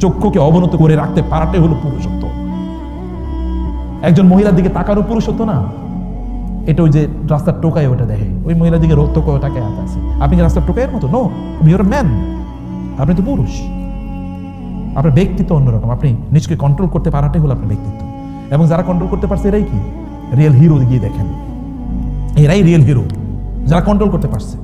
চক্ষুকে অবনত করে রাখতে পারাটাই হলো পুরুষত্ব। একজন মহিলার দিকে তাকানো পুরুষত্ব না। এটা ওই যে রাস্তার টোকায় ওটা দেখে। ওই মহিলার দিকে টোকায় ওটাকে হাত আছে। আপনি কি রাস্তার টোকাইয়ের মতো? নো ইউর ম্যান আপনি তো পুরুষ। আপনার ব্যক্তিত্ব অন্যরকম। আপনি নিজকে কন্ট্রোল করতে পারাটাই হলো আপনার ব্যক্তিত্ব। এবং যারা কন্ট্রোল করতে পারছে, এরাই কি? রিয়েল হিরো গিয়ে দেখেন। এরাই রিয়েল হিরো যারা কন্ট্রোল করতে পারছে।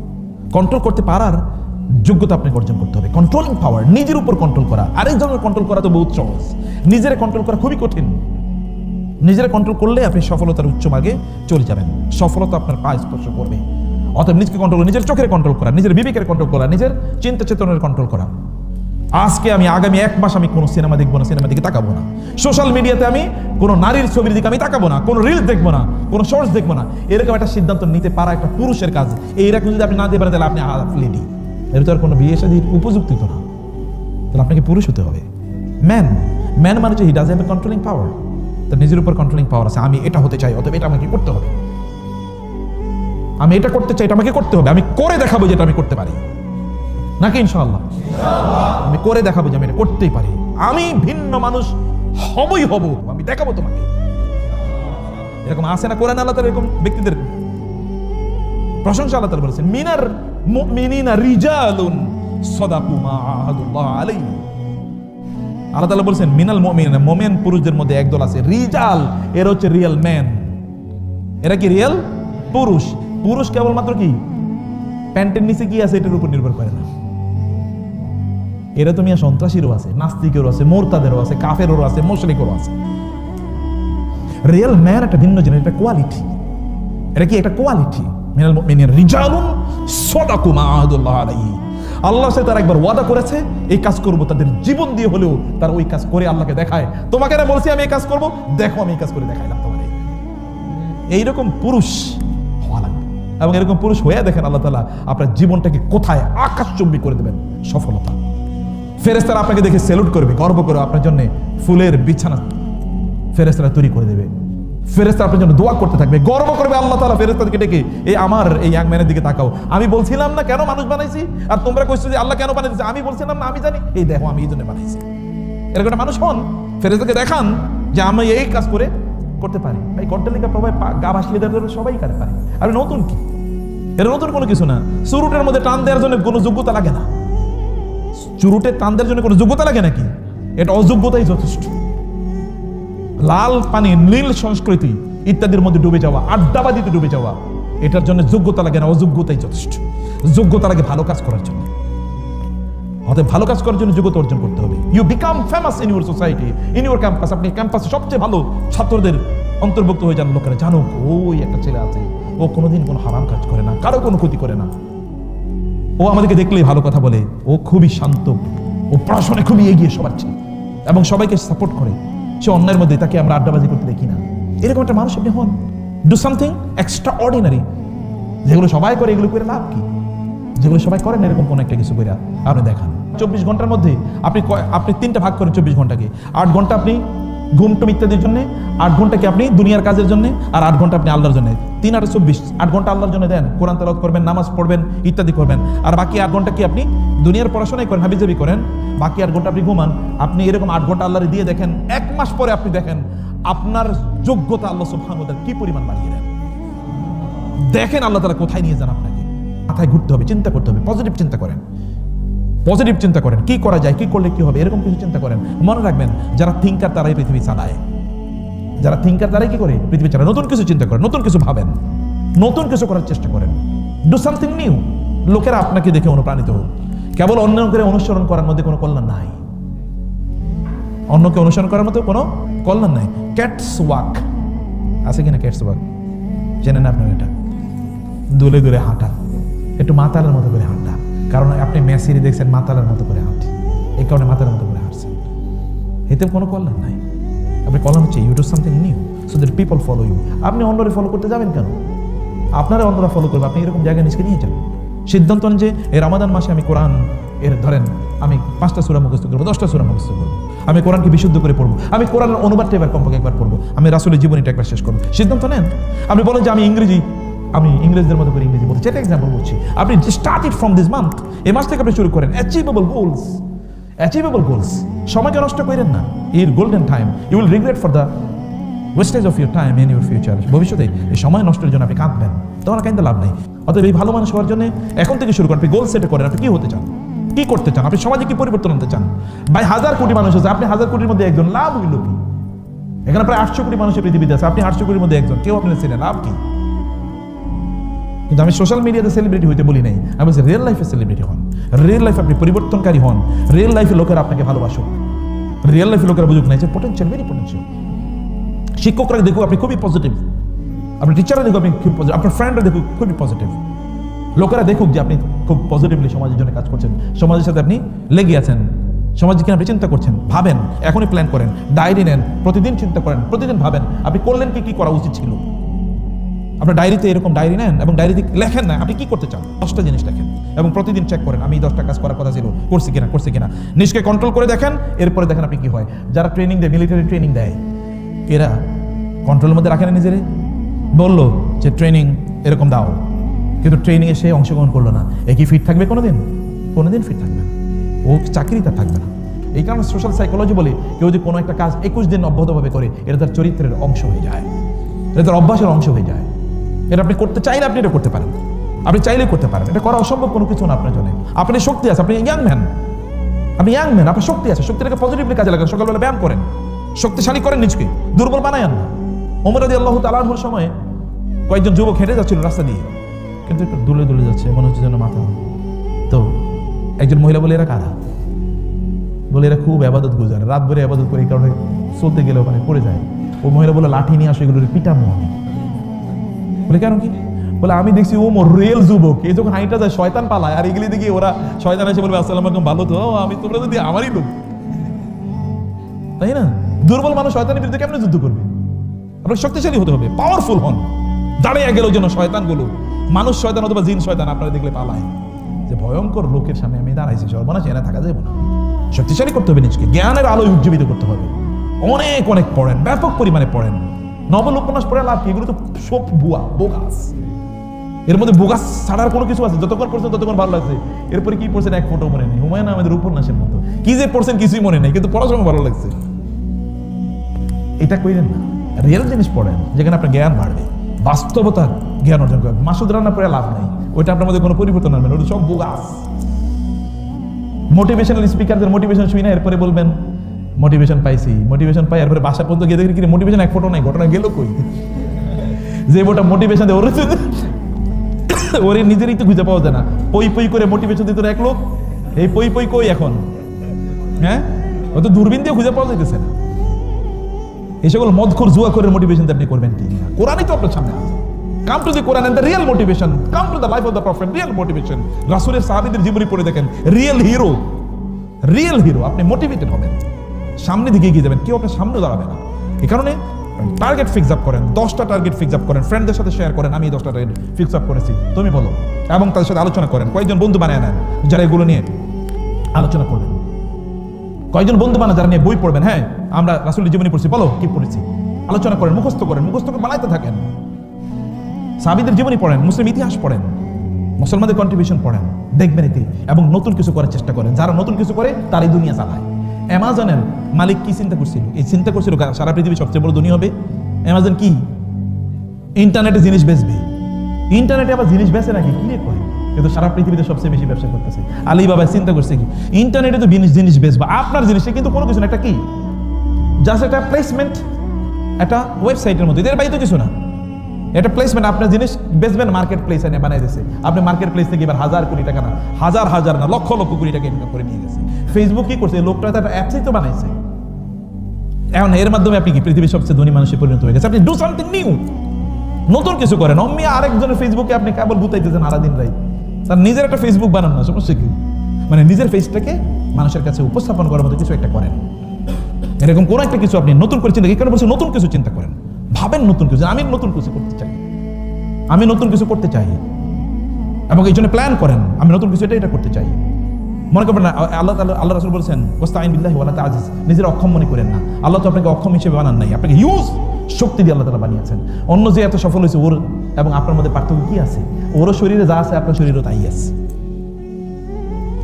কন্ট্রোল করতে পারার যোগ্যতা আপনাকে অর্জন করতে হবে। কন্ট্রোলিং পাওয়ার নিজের উপর কন্ট্রোল করা। আরেকজনের কন্ট্রোল করা তো বহুত সহজ। নিজের কন্ট্রোল করা খুবই কঠিন। নিজেরা কন্ট্রোল করলে আপনি সফলতার উচ্চ মার্গে চলে যাবেন। সফলতা আপনার পা স্পর্শ করবে। অতএব নিজকে কন্ট্রোল নিজের চোখের কন্ট্রোল করা, নিজের বিবেকের কন্ট্রোল করা, নিজের চিন্তা চেতনের কন্ট্রোল করা। আজকে আমি আগামী এক মাস আমি কোনো সিনেমা দেখব না সিনেমা দিকে তাকাবো না। সোশ্যাল মিডিয়াতে আমি কোনো নারীর ছবির দিকে আমি তাকাবো না, কোনো রিলস দেখব না, কোনো শর্টস দেখব না। এরকম একটা সিদ্ধান্ত নিতে পারা একটা পুরুষের কাজ। এইরকম যদি আপনি না দিতে পারেন, তাহলে আপনি হাফ এর তো আর কোনো বিয়ে শাদীর উপযুক্তি তো না। তাহলে আপনাকে পুরুষ হতে হবে। ম্যান ম্যান মানে হচ্ছে he does have a controlling power তার নিজের উপর কন্ট্রোলিং পাওয়ার আছে। আমি এটা হতে চাই, অতএব এটা আমাকে করতে হবে। আমি এটা করতে চাই, এটা আমাকে করতে হবে। আমি করে দেখাবো যেটা আমি করতে পারি। নাকি ইনশাআল্লাহ? আমি করে দেখাবো যে আমি এটা করতেই পারি। আমি ভিন্ন মানুষ হবই হব। আমি দেখাবো তোমাকে। এরকম আসে না? কোরআন আল্লাহ তাআলা এরকম ব্যক্তিদের প্রশংসা আল্লাহ তাআলা বলেছেন, মিনার মুমিনিনা রিজালুন সাদাকু মা আলাইহি। আল্লাহ তাআলা বলেছেন, মিনাল মুমিনিনা মুমিন পুরুষদের মধ্যে একদল আছে। রিজাল, এর হচ্ছে রিয়েল ম্যান। এরা কি রিয়েল? পুরুষ। পুরুষ কেবলমাত্র কি? প্যান্টের নিচে কি আছে, এটার উপর নির্ভর করে না। এরা তুমি সন্ত্রাসীরও আছে, নাস্তিকেরও আছে, মোরতাদেরও আছে, কাফেরও আছে মুশরিকেরও আছে। রিয়েল ম্যান একটা ভিন্ন জিনিস, একটা কোয়ালিটি। এটা কি একটা কোয়ালিটি? আল্লাহ সাথে তারা একবার ওয়াদা করেছে, এই কাজ করব তাদের জীবন দিয়ে হলেও তারা ওই কাজ করে আল্লাহকে দেখায়। তোমাকে না বলছি আমি এই কাজ করব, দেখো আমি এই কাজ করে দেখাইলাম তোমাকে। এইরকম পুরুষ হওয়া লাগবে। এবং এরকম পুরুষ হয়ে দেখেন আল্লাহ তালা আপনার জীবনটাকে কোথায় আকাশচুম্বী করে দেবেন, সফলতা। ফেরেস্তারা আপনাকে দেখে সেলুট করবে, গর্ব করে আপনার জন্য ফুলের বিছানা ফেরেস্তারা তৈরি করে দেবে। ফেরেস্তা আপনার জন্য দোয়া করতে থাকবে। গর্ব করবে আল্লাহ তালা ফেরেস্তাদেরকে ডেকে, এই আমার, এই ইয়াং ম্যানের দিকে তাকাও। আমি বলছিলাম না, কেন মানুষ বানাইছি? আর তোমরা কইছো যে, আল্লাহ কেন বানাইছে আমি বলছিলাম না, আমি জানি। এই দেখো, আমি এই জন্য বানাইছি। এরকম একটা মানুষ হন ফেরেস্তাকে দেখান যে আমি এই কাজ করে করতে পারি। ভাই কন্টালিকা প্রভাব গা ভাসিয়ে দেওয়ার সবাই কারে পারে আর নতুন কি? এটা নতুন কোনো কিছু না। চুরুটের মধ্যে টান দেওয়ার জন্য কোনো যোগ্যতা লাগে না। চুরুটে টান দেওয়ার জন্য কোনো যোগ্যতা লাগে নাকি? এটা অযোগ্যতাই যথেষ্ট। লাল পানি, নীল সংস্কৃতি ইত্যাদির মধ্যে ডুবে যাওয়া আড্ডাবাদিতে ডুবে যাওয়া, এটার জন্য যোগ্যতা লাগে না, অযোগ্যতাই যথেষ্ট। যোগ্যতা লাগে ভালো কাজ করার জন্য। অতএব ভালো কাজ করার জন্য যোগ্যতা অর্জন করতে হবে। You become famous in your society in your campus আপনি ক্যাম্পাসে সবচেয়ে ভালো ছাত্রদের অন্তর্ভুক্ত হয়ে যান লোকেরা। জানো, ওই একটা ছেলে আছে, ও কোনোদিন কোনো হারাম কাজ করে না, কারও কোনো ক্ষতি করে না। ও আমাদেরকে দেখলেই ভালো কথা বলে, ও খুবই শান্ত, ও পড়াশোনায় খুবই এগিয়ে সবার চেয়ে, এবং সবাইকে সাপোর্ট করে। সে অন্যের মধ্যে তাকে আমরা আড্ডাবাজি করতে দেখি না। এরকম একটা মানুষ আপনি হন। ডু সামথিং এক্সট্রা অর্ডিনারি যেগুলো সবাই করে, এগুলো করে লাভ কি? যেগুলো সবাই করেন এরকম কোনো একটা কিছু করে আপনি দেখান। চব্বিশ ঘণ্টার মধ্যে আপনি আপনি তিনটা ভাগ করেন চব্বিশ ঘন্টাকে। আট ঘণ্টা আপনি ঘুমটুম ইত্যাদির জন্য, আট ঘন্টাকে আপনি দুনিয়ার কাজের জন্য আর আট ঘণ্টা আপনি আল্লাহর জন্য। তিন, আট চব্বিশ, আট ঘণ্টা আল্লাহর জন্য দেন। কোরআন তেলাওয়াত করবেন, নামাজ পড়বেন, ইত্যাদি করবেন। আর বাকি আট ঘণ্টা কি আপনি দুনিয়ার পড়াশোনাই করেন, হাবিজাবি করেন? বাকি আট ঘণ্টা আপনি ঘুমান, আপনি এরকম আট ঘণ্টা আল্লাহর দিয়ে দেখেন, এক মাস পরে আপনি দেখেন আপনার যোগ্যতা আল্লাহ সুবহানাহু ওয়া কি পরিমাণ বাড়িয়ে দেন। দেখেন আল্লাহ তালা কোথায় নিয়ে যান আপনাকে। মাথায় ঘুরতে হবে, চিন্তা করতে হবে পজিটিভ চিন্তা করেন। পজিটিভ চিন্তা করেন, কি করা যায়, কি করলে কি হবে, এরকম কিছু চিন্তা করেন। মনে রাখবেন, যারা থিঙ্কার তারাই পৃথিবী চালায়। যারা থিঙ্কার তারাই কি করে? পৃথিবী চালায়। নতুন কিছু চিন্তা করেন, নতুন কিছু ভাবেন। নতুন কিছু করার চেষ্টা করেন। ডু সামথিং নিউ লোকেরা আপনাকে দেখে অনুপ্রাণিত হোক। কেবল অন্য অন্যকে অনুসরণ করার মধ্যে কোনো কল্যাণ নাই। অন্যকে অনুসরণ করার মতো কোনো কল্যাণ নাই। ক্যাটস ওয়াক আছে কিনা ক্যাটস ওয়াক জেনেন আপনার এটা? দুলে দুলে হাঁটা। একটু মাতালের মতো করে হাঁটা। কারণ আপনি মেসিরি দেখছেন মাতালের মতো করে হাঁটে এই কারণে মাতালের মতো করে হাঁটছেন এতে কোনো কল্যাণ নাই। আপনি কল্যাণ হচ্ছে you do something new so that people follow you আপনি অন্যরে ফলো করতে যাবেন কেন? আপনারা অন্যরা ফলো করবে, আপনি এরকম জায়গায় নিজকে নিয়ে যান। সিদ্ধান্ত নেন যে এই রামাদান মাসে আমি কোরআন এর ধরেন, আমি পাঁচটা সুরা মুখস্থ করব, দশটা সুরা মুখস্থ করব। আমি কোরআনকে বিশুদ্ধ করে পড়ব। আমি কোরআনের অনুবাদটা এবার কমপক্ষে একবার পড়ব। আমি রাসুলের জীবনীটা একবার শেষ করব। সিদ্ধান্ত নেন। আপনি বলেন যে আমি ইংরেজি আমি ইংরেজদের মতো করে ইংরেজি বলতে যেটা এক্সাম্পল বলছি। আপনি start it from this month এই মাস থেকে আপনি শুরু করেন। অ্যাচিভেবল গোলস অ্যাচিভেবল গোলস সময়কে নষ্ট করেন না। এর golden time you will regret for the wastage of your time in your future ভবিষ্যতে এই সময় নষ্টের জন্য আপনি কাঁদবেন। তোমার কাঁদতে লাভ নেই। অতএব এই ভালো মানুষ হওয়ার জন্য এখন থেকে শুরু করেন। আপনি গোল সেট করেন। আপনি কি হতে চান? কি করতে চান? আপনি সমাজে কি পরিবর্তন আনতে চান? ভাই, হাজার কোটি মানুষ আছে। আপনি হাজার কোটির মধ্যে একজন লাভ। হইল কি এখানে প্রায় আটশো কোটি মানুষের পৃথিবীতে আছে। আপনি আটশো কোটির মধ্যে একজন। কেউ আপনি ছিলেন লাভ কি? কিন্তু আমি সোশ্যাল মিডিয়াতে সেলিব্রিটি হইতে বলি নাই। আমি বলছি রিয়েল লাইফে সেলিব্রিটি হন। রিয়েল লাইফে আপনি পরিবর্তনকারী হন। রিয়েল লাইফে লোকেরা আপনাকে ভালোবাসুক। রিয়েল লাইফে লোকেরা বুঝুক নাই যে পোটেন্সিয়াল ভেরি পোটেন্সিয়াল শিক্ষকরা দেখুক আপনি খুবই পজিটিভ আপনার টিচাররা দেখুক আপনি খুব পজিটিভ আপনার ফ্রেন্ডরা দেখুক খুবই পজিটিভ লোকেরা দেখুক যে আপনি খুব পজিটিভলি সমাজের জন্য কাজ করছেন। সমাজের সাথে আপনি লেগে আছেন। সমাজকে আপনি চিন্তা করছেন। ভাবেন। এখনই প্ল্যান করেন। ডায়েরি নেন। প্রতিদিন চিন্তা করেন। প্রতিদিন ভাবেন। আপনি করলেন কি? কি করা উচিত ছিল? আপনার ডায়েরিতে এরকম ডায়েরি নেন এবং ডায়েরিতে লেখেন না, আপনি কি করতে চান? দশটা জিনিস লেখেন এবং প্রতিদিন চেক করেন, আমি দশটা কাজ করার কথা ছিল, করছি কিনা করছি কিনা। নিজকে কন্ট্রোল করে দেখেন, এরপরে দেখেন আপনি কি হয়। যারা ট্রেনিং দেয় মিলিটারি ট্রেনিং দেয়, এরা কন্ট্রোলের মধ্যে রাখে না নিজেরে। বলল যে ট্রেনিং এরকম দাও। কিন্তু ট্রেনিংয়ে সে অংশগ্রহণ করল না। এ কি ফিট থাকবে কোনোদিন? কোনোদিন ফিট থাকবে না। ও চাকরি তার থাকবে না। এই কারণে সোশ্যাল সাইকোলজি বলে, কেউ যদি কোনো একটা কাজ একুশ দিন অব্যাহতভাবে করে, এটা তার চরিত্রের অংশ হয়ে যায়। এটা তার অভ্যাসের অংশ হয়ে যায়। এটা আপনি করতে চাইলে আপনি এটা করতে পারেন। আপনি চাইলে করতে পারেন। এটা করা অসম্ভব কোনো কিছু না আপনার জন্য। আপনি শক্তি আছে, আপনি ইয়াং ম্যান আপনি ইয়াং ম্যান আপনার শক্তি আছে। শক্তিটাকে পজিটিভলি কাজে লাগান, সকালবেলা ব্যায়াম করেন। শক্তিশালী করেন নিজকে, দুর্বল বানায়ান না। ওমর আদি আল্লাহ তালাহুর সময়ে কয়েকজন যুবক হেঁটে যাচ্ছিল রাস্তা দিয়ে। কিন্তু একটু দুলে দুলে যাচ্ছে, মনে হচ্ছে যেন মাথা তো একজন মহিলা বলে, এরা কারা? বলে, এরা খুব আবাদত গুজারে। রাত ভরে আবাদত করে এই কারণে চলতে গেলে ওখানে পড়ে যায়। ও মহিলা বলে, লাঠি নিয়ে আসো, এগুলোর পিটামো আমি। বলে, কেন কি? বলে, আমি দেখছি ও মোর রিয়েল যুবক। এই যখন হাইটা যায়, শয়তান পালায়। আর এগুলি দেখি ওরা শয়তান এসে বলবে, আসসালাম আলাইকুম, ভালো তো? আমি, তোমরা যদি আমারই লোক। তাই না? দুর্বল মানুষ শয়তানের বিরুদ্ধে কেমন যুদ্ধ করবে? আপনার শক্তিশালী হতে হবে পাওয়ারফুল হন। দাঁড়িয়ে গেল যেন শয়তানগুলো মানুষ শয়তান অথবা জিন শয়তান, আপনারা দেখলে পালায়। যে ভয়ঙ্কর লোকের সামনে আমি দাঁড়াইছি, সর্বনাশ, এরা থাকা যাবে না। শক্তিশালী করতে হবে নিজকে, জ্ঞানের আলোয় উজ্জীবিত করতে হবে। অনেক অনেক পড়েন, ব্যাপক পরিমাণে পড়েন। নবল উপন্যাস পড়ে লাভ কি? এগুলো তো সব বুয়া বোগাস এর মধ্যে বোগাস ছাড়ার কোনো কিছু আছে? যতক্ষণ পড়ছেন ততক্ষণ ভালো লাগছে। এরপরে কি পড়ছেন? এক ফটো মনে নেই। হুমায়ুন আমাদের উপন্যাসের মতো। কি যে পড়ছেন কিছুই মনে নেই, কিন্তু পড়াশোনা ভালো লাগছে। এটা কইলেন না। রিয়েল জিনিস পড়েন, যেখানে আপনার জ্ঞান বাড়বে। বাস্তবতার জ্ঞান অর্জন করবেন। মাসুদ রান্না পড়ে লাভ নেই। ওইটা আপনার মধ্যে কোনো পরিবর্তন আনবে ওটা সব বোগাস মোটিভেশনাল স্পিকারদের মোটিভেশন শুই না, এরপরে বলবেন মোটিভেশন পাইছি। মোটিভেশন পাই, এরপরে বাসা পর্যন্ত গিয়ে দেখি মোটিভেশন এক ফটো নাই, ঘটনা গেল কই? যে ওটা মোটিভেশন দেয়, ওর ওরে নিজেরই তো খুঁজে পাওয়া যায় না। পই পই করে মোটিভেশন দিত এক লোক, এই পই পই কই এখন? হ্যাঁ? ও তো দূরবীন দিয়ে খুঁজে পাওয়া যাইতেছে না। এই সকল মদখোর, জুয়া করে মোটিভেশন আপনি করবেন কি? কোরআনই তো আপনার সামনে come to the Quran and the real motivation come to the life of the prophet real motivation রাসূলের সাহাবীদের জীবনী পড়ে দেখেন রিয়েল হিরো রিয়েল হিরো আপনি মোটিভেটেড হবেন। সামনে দিকে এগিয়ে যাবেন, কেউ আপনার সামনে দাঁড়াবে না। এই কারণে টার্গেট ফিক্স আপ করেন, দশটা টার্গেট ফিক্স আপ করেন ফ্রেন্ডদের সাথে শেয়ার করেন, আমি দশটা টার্গেট ফিক্স আপ করেছি, তুমি বলো। এবং তাদের সাথে আলোচনা করেন, কয়েকজন বন্ধু বানায় নেন, যারা এগুলো নিয়ে আলোচনা করবেন। কয়েকজন বন্ধু বানা, যারা নিয়ে বই পড়বেন হ্যাঁ আমরা রাসুলের জীবনী পড়ছি, বলো কি পড়েছি? আলোচনা করেন, মুখস্থ করেন, মুখস্থ করে বানাইতে থাকেন। সাবিদের জীবনী পড়েন, মুসলিম ইতিহাস পড়েন, মুসলমানদের কন্ট্রিবিউশন পড়েন, দেখবেন এতে, এবং নতুন কিছু করার চেষ্টা করেন। যারা নতুন কিছু করে, তারাই দুনিয়া চালায়। অ্যামাজনের মালিক কি চিন্তা করছিল? এই চিন্তা করছিল সারা পৃথিবীর সবচেয়ে বড় দুনিয়া হবে? অ্যামাজন কি? ইন্টারনেটে জিনিস বেচবে। ইন্টারনেটে আবার জিনিস বেচে নাকি? কি রে করে কিন্তু সারা পৃথিবীতে সবচেয়ে বেশি ব্যবসা করতেছে। আলিবাবা চিন্তা করছে কি? ইন্টারনেটে তো জিনিস জিনিস বেচবা। আপনার জিনিসটা কিন্তু কোনো কিছু না। একটা কি? জাস্ট একটা প্লেসমেন্ট একটা ওয়েবসাইটের মধ্যে এদের বাইরে তো কিছু না। এটা প্লেসমেন্ট আপনার জিনিস বেচবেন মার্কেট প্লেস এনে বানাই দিয়েছে আপনি মার্কেট প্লেস থেকে এবার হাজার কোটি টাকা না, হাজার হাজার না, লক্ষ লক্ষ কোটি টাকা ইনকাম করে নিয়ে গেছে। ফেসবুক কি করছে? লোকটা একটা অ্যাপসই তো বানাইছে। এখন এর মাধ্যমে আপনি কি পৃথিবীর সবচেয়ে ধনী মানুষে পরিণত হয়ে গেছে আপনি ডু সামথিং নিউ নতুন কিছু করেন। অম্মি আরেকজনের ফেসবুকে আপনি কেবল বুতাইতেছেন আরাদিন রাই। তার নিজের একটা ফেসবুক বানান না, সমস্যা কি? মানে নিজের ফেসটাকে মানুষের কাছে উপস্থাপন করার মতো কিছু একটা করেন। এরকম কোনো একটা কিছু আপনি নতুন করে চিন্তা কারণে বলছি নতুন কিছু চিন্তা করেন। ভাবেন নতুন কিছু, আমি নতুন কিছু করতে চাই। আমি নতুন কিছু করতে চাই। এবং এই জন্য প্ল্যান করেন, আমি নতুন কিছু এটা এটা করতে চাই। মনে করবেন না আল্লাহ তাআলা- আল্লাহ রাসুল বলছেন ওস্তাইন বিল্লাহি ওয়ালা তাজিজ নিজের অক্ষম মনে করেন না। আল্লাহ তো আপনাকে অক্ষম হিসেবে বানান নাই, আপনাকে ইউজ শক্তি দিয়ে আল্লাহ তালা বানিয়েছেন। অন্য যে এত সফল হয়েছে, ওর এবং আপনার মধ্যে পার্থক্য কি আছে? ওরও শরীরে যা আছে, আপনার শরীরও তাই আছে।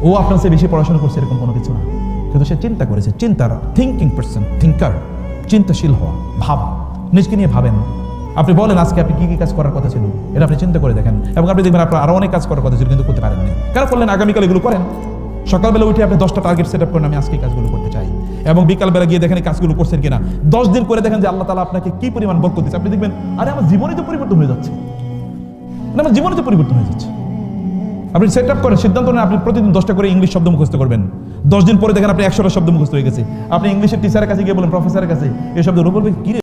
ও আপনার চেয়ে বেশি পড়াশোনা করছে, এরকম কোনো কিছু না। কিন্তু সে চিন্তা করেছে, চিন্তার থিঙ্কিং পার্সন থিঙ্কার চিন্তাশীল হওয়া, ভাবা। নিজকে নিয়ে ভাবেন। আপনি বলেন, আজকে আপনি কি কি কাজ করার কথা ছিল? এটা আপনি চিন্তা করে দেখেন। এবং আপনি দেখবেন আপনার আরও অনেক কাজ করার কথা ছিল, কিন্তু করতে পারেননি। কেন করলেন? আগামীকাল এগুলো করেন। সকালবেলা উঠে আপনি দশটা টার্গেট সেট আপ করেন, আমি আজকে কাজগুলো করতে চাই। এবং বিকালবেলা গিয়ে দেখেন কাজগুলো করছেন কিনা। দশ দিন করে দেখেন যে আল্লাহ তালা আপনাকে কি পরিমাণ বরকত দিচ্ছে আপনি দেখবেন, আরে, আমার জীবনই তো পরিবর্তন হয়ে যাচ্ছে। মানে আমার জীবনই তো পরিবর্তন হয়ে যাচ্ছে। আপনি সেট আপ করেন, সিদ্ধান্ত নেন, আপনি প্রতিদিন দশটা করে ইংলিশ শব্দ মুখস্থ করবেন। দশ দিন পরে দেখেন আপনি একশোটা শব্দ মুখস্থ হয়ে গেছে। আপনি ইংলিশের টিচারের কাছে গিয়ে বলেন প্রফেসরের কাছে। এই শব্দ বলবেন, কি